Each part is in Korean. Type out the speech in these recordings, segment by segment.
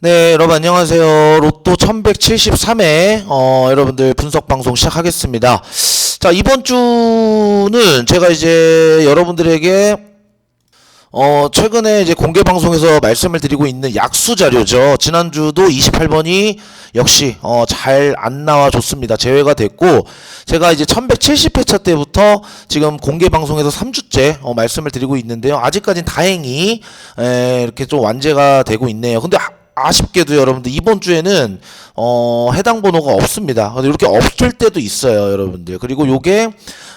네, 여러분 안녕하세요. 로또 1173회 어, 여러분들 분석 방송 시작하겠습니다. 자, 이번 주는 제가 이제 여러분들에게 어, 최근에 이제 공개 방송에서 말씀을 드리고 있는 약수 자료죠. 지난주도 28번이 역시 어, 잘 안 나와 줬습니다. 제외가 됐고 제가 이제 1170회차 때부터 지금 공개 방송에서 3주째 어, 말씀을 드리고 있는데요. 아직까진 다행히 에, 이렇게 좀 완제가 되고 있네요. 근데 아- 아쉽게도 여러분들 이번 주에는 어 해당 번호가 없습니다. 이렇게 없을 때도 있어요, 여러분들. 그리고 요게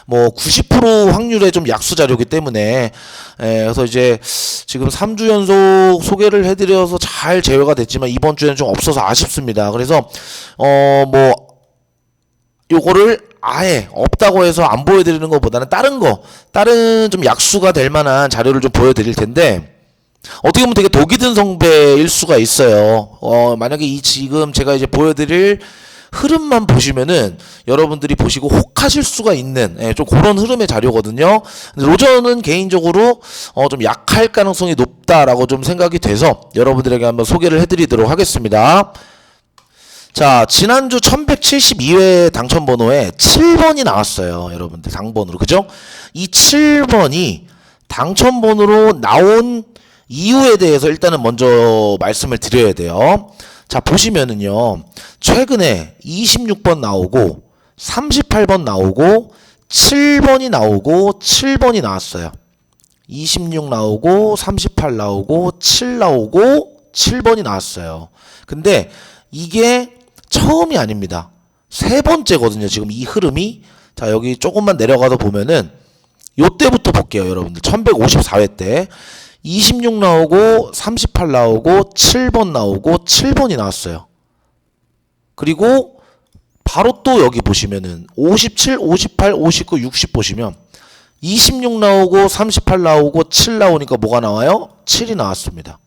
뭐 90% 확률의 좀 약수 자료이기 때문에 에, 그래서 이제 지금 3주 연속 소개를 해 드려서 잘 제외가 됐지만 이번 주에는 좀 없어서 아쉽습니다. 그래서 어뭐 요거를 아예 없다고 해서 안 보여드리는 것보다는 다른 거, 다른 좀 약수가 될 만한 자료를 좀 보여드릴 텐데, 어떻게 보면 되게 독이 든 성배일 수가 있어요. 어, 만약에 이 지금 제가 이제 보여드릴 흐름만 보시면은 여러분들이 보시고 혹하실 수가 있는 예, 좀 그런 흐름의 자료거든요. 로저는 개인적으로 어, 좀 약할 가능성이 높다라고 좀 생각이 돼서 여러분들에게 한번 소개를 해드리도록 하겠습니다. 자, 지난주 1172회 당첨 번호에 7번이 나왔어요. 여러분들 당번으로. 그죠? 이 7번이 당첨 번호로 나온 이유에 대해서 일단은 먼저 말씀을 드려야 돼요. 자, 보시면은요. 최근에 26번 나오고 38번 나오고 7번이 나오고 7번이 나왔어요. 26 나오고 38 나오고 7 나오고 7번이 나왔어요. 근데 이게 처음이 아닙니다. 세 번째거든요. 지금 이 흐름이 자 여기 조금만 내려가서 보면은 요때부터 볼게요, 여러분들. 1154회 때 26 나오고 38 나오고 7번 나오고 7번이 나왔어요. 그리고 바로 또 여기 보시면은 57, 58, 59, 60 보시면 26 나오고 38 나오고 7 나오니까 뭐가 나와요? 7이 나왔습니다.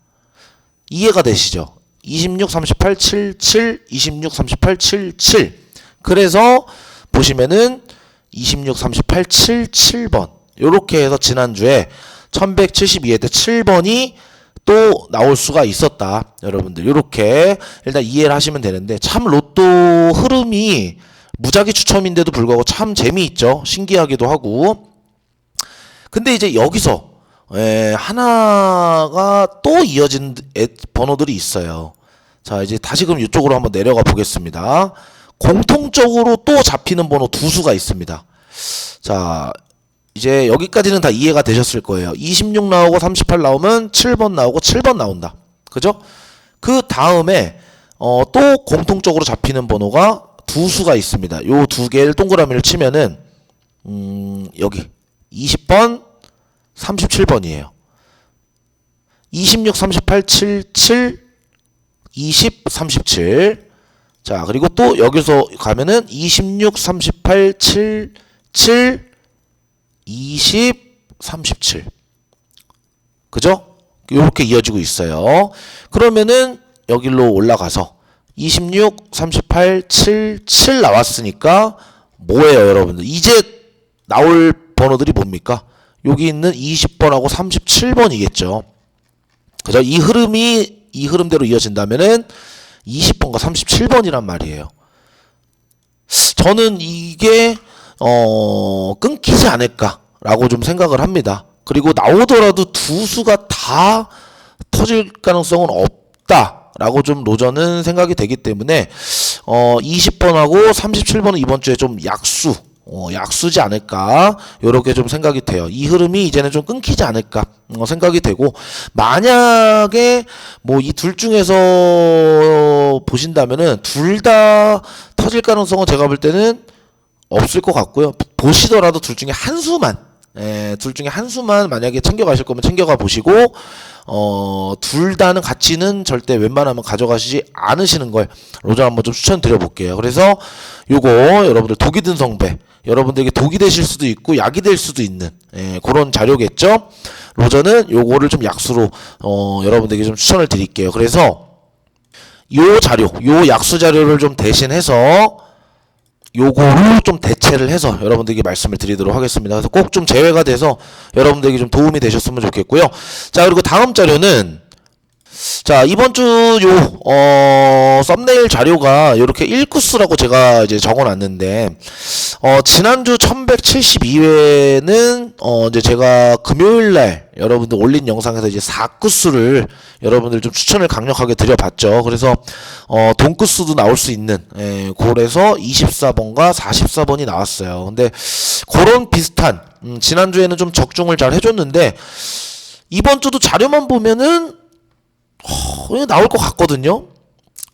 이해가 되시죠? 26, 38, 7, 7, 26, 38, 7, 7. 그래서 보시면은 26, 38, 7, 7번. 요렇게 해서 지난주에 1172회 때 7번이 또 나올 수가 있었다. 여러분들. 요렇게 일단 이해를 하시면 되는데 참 로또 흐름이 무작위 추첨인데도 불구하고 참 재미있죠. 신기하기도 하고. 근데 이제 여기서 에, 하나가 또 이어진 애- 번호들이 있어요. 자, 이제 다시 그럼 이쪽으로 한번 내려가 보겠습니다. 공통적으로 또 잡히는 번호 두 수가 있습니다. 자, 이제 여기까지는 다 이해가 되셨을 거예요. 26 나오고 38 나오면 7번 나오고 7번 나온다. 그죠? 그 다음에 어, 또 공통적으로 잡히는 번호가 두 수가 있습니다. 요 두 개를 동그라미를 치면은 음, 여기 20번, 37번이에요. 26, 38, 7, 7, 20, 37. 자, 그리고 또 여기서 가면은 26, 38, 7, 7, 20, 37. 그죠? 이렇게 이어지고 있어요. 그러면은 여기로 올라가서 26, 38, 7, 7 나왔으니까 뭐예요, 여러분들? 이제 나올 번호들이 뭡니까? 여기 있는 20번하고 37번이겠죠. 그죠? 이 흐름이 이 흐름대로 이어진다면은 20번과 37번이란 말이에요. 저는 이게 어 끊기지 않을까 라고 좀 생각을 합니다. 그리고 나오더라도 두 수가 다 터질 가능성은 없다 라고 좀 로저는 생각이 되기 때문에 어 20번하고 37번은 이번 주에 좀 약수 어, 약수지 않을까 요렇게 좀 생각이 돼요. 이 흐름이 이제는 좀 끊기지 않을까 어, 생각이 되고 만약에 뭐 이 둘 중에서 보신다면은 둘 다 터질 가능성은 제가 볼 때는 없을 것 같고요. 보시더라도 둘 중에 한 수만, 예, 둘 중에 한 수만 만약에 챙겨가실 거면 챙겨가 보시고, 어, 둘 다는 가치는 절대 웬만하면 가져가시지 않으시는 걸 로저 한번 좀 추천드려 볼게요. 그래서 요거 여러분들 독이 든 성배, 여러분들에게 독이 되실 수도 있고 약이 될 수도 있는 예, 그런 자료겠죠. 로저는 요거를 좀 약수로 어, 여러분들에게 좀 추천을 드릴게요. 그래서 요 자료, 요 약수 자료를 좀 대신해서 요거를 좀 대체를 해서 여러분들에게 말씀을 드리도록 하겠습니다. 그래서 꼭 좀 제외가 돼서 여러분들에게 좀 도움이 되셨으면 좋겠고요. 자, 그리고 다음 자료는 자, 이번 주 요, 어, 썸네일 자료가 이렇게 1구스라고 제가 이제 적어 놨는데, 어, 지난주 1172회는, 어, 이제 제가 금요일 날 여러분들 올린 영상에서 이제 4구스를 여러분들 좀 추천을 강력하게 드려봤죠. 그래서, 어, 돈구스도 나올 수 있는, 예, 그래서 24번과 44번이 나왔어요. 근데, 그런 비슷한, 음, 지난주에는 좀 적중을 잘 해줬는데, 이번 주도 자료만 보면은, 그냥 나올 것 같거든요.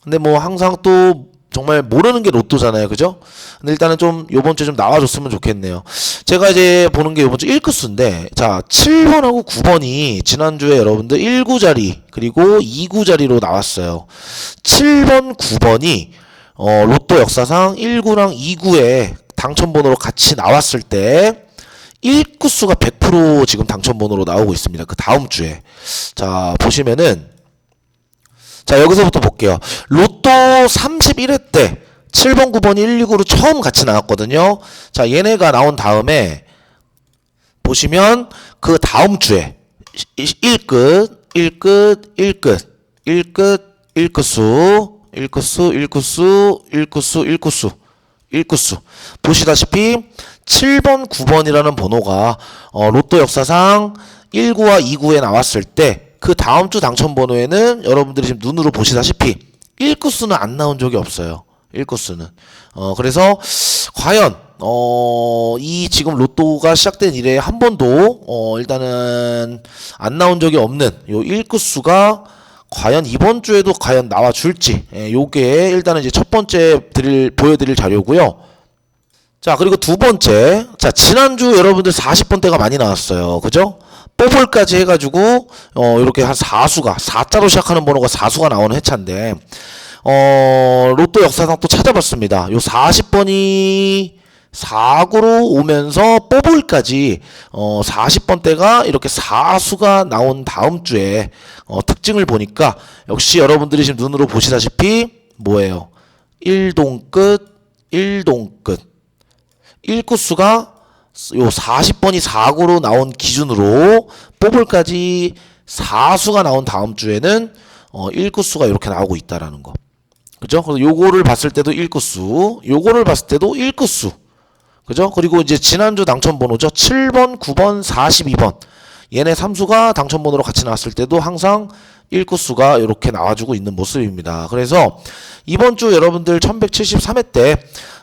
근데 뭐 항상 또 정말 모르는 게 로또잖아요. 그죠? 근데 일단은 좀 요번 주에 좀 나와줬으면 좋겠네요. 제가 이제 보는 게 요번 주 1구수인데 자, 7번하고 9번이 지난주에 여러분들 1구 자리 그리고 2구 자리로 나왔어요. 7번, 9번이 어, 로또 역사상 1구랑 2구에 당첨번호로 같이 나왔을 때 1구수가 100% 지금 당첨번호로 나오고 있습니다. 그 다음 주에. 자, 보시면은 자, 여기서부터 볼게요. 로또 31회 때 7번, 9번이 1, 2구로 처음 같이 나왔거든요. 자, 얘네가 나온 다음에 보시면 그 다음 주에 1끝, 1끝, 1끝, 1끝, 1끝수, 1끝수, 1끝수, 1끝수, 1끝수, 1끝수. 보시다시피 7번, 9번이라는 번호가 어, 로또 역사상 1구와 2구에 나왔을 때 그 다음 주 당첨 번호에는 여러분들이 지금 눈으로 보시다시피 1구수는 안 나온 적이 없어요. 1구수는. 어, 그래서 과연 어, 이 지금 로또가 시작된 이래 한 번도 어, 일단은 안 나온 적이 없는 요 1구수가 과연 이번 주에도 과연 나와 줄지. 예, 요게 일단은 이제 첫 번째 드릴 보여 드릴 자료고요. 자, 그리고 두 번째. 자, 지난주 여러분들 40번대가 많이 나왔어요. 그죠? 뽀볼까지 해가지고, 어, 이렇게 한 4수가, 4자로 시작하는 번호가 4수가 나오는 회차인데, 어, 로또 역사상 또 찾아봤습니다. 요 40번이 4구로 오면서 뽀볼까지, 어, 40번대가 이렇게 4수가 나온 다음 주에, 어, 특징을 보니까, 역시 여러분들이 지금 눈으로 보시다시피, 뭐예요? 1동 끝, 1동 끝. 1구수가 요 40번이 4구로 나온 기준으로 뽑을까지 4수가 나온 다음 주에는 어 1구수가 이렇게 나오고 있다라는 거. 그죠? 그래서 요거를 봤을 때도 1구수, 요거를 봤을 때도 1구수. 그죠? 그리고 이제 지난주 당첨 번호죠. 7번, 9번, 42번. 얘네 3수가 당첨 번호로 같이 나왔을 때도 항상 1구수가 이렇게 나와주고 있는 모습입니다. 그래서 이번 주 여러분들 1173회 때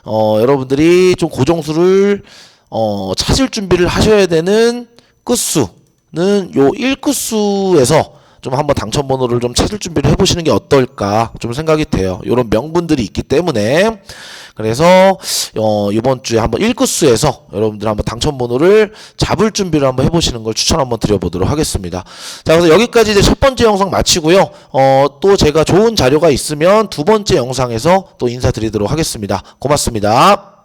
어, 여러분들이 좀 고정수를 어, 찾을 준비를 하셔야 되는 끝수는 요 1끝수에서 좀 한번 당첨 번호를 좀 찾을 준비를 해보시는 게 어떨까 좀 생각이 돼요. 이런 명분들이 있기 때문에 그래서 어, 이번 주에 한번 1끝수에서 여러분들 한번 당첨 번호를 잡을 준비를 한번 해보시는 걸 추천 한번 드려보도록 하겠습니다. 자 그래서 여기까지 이제 첫 번째 영상 마치고요. 어, 또 제가 좋은 자료가 있으면 두 번째 영상에서 또 인사드리도록 하겠습니다. 고맙습니다.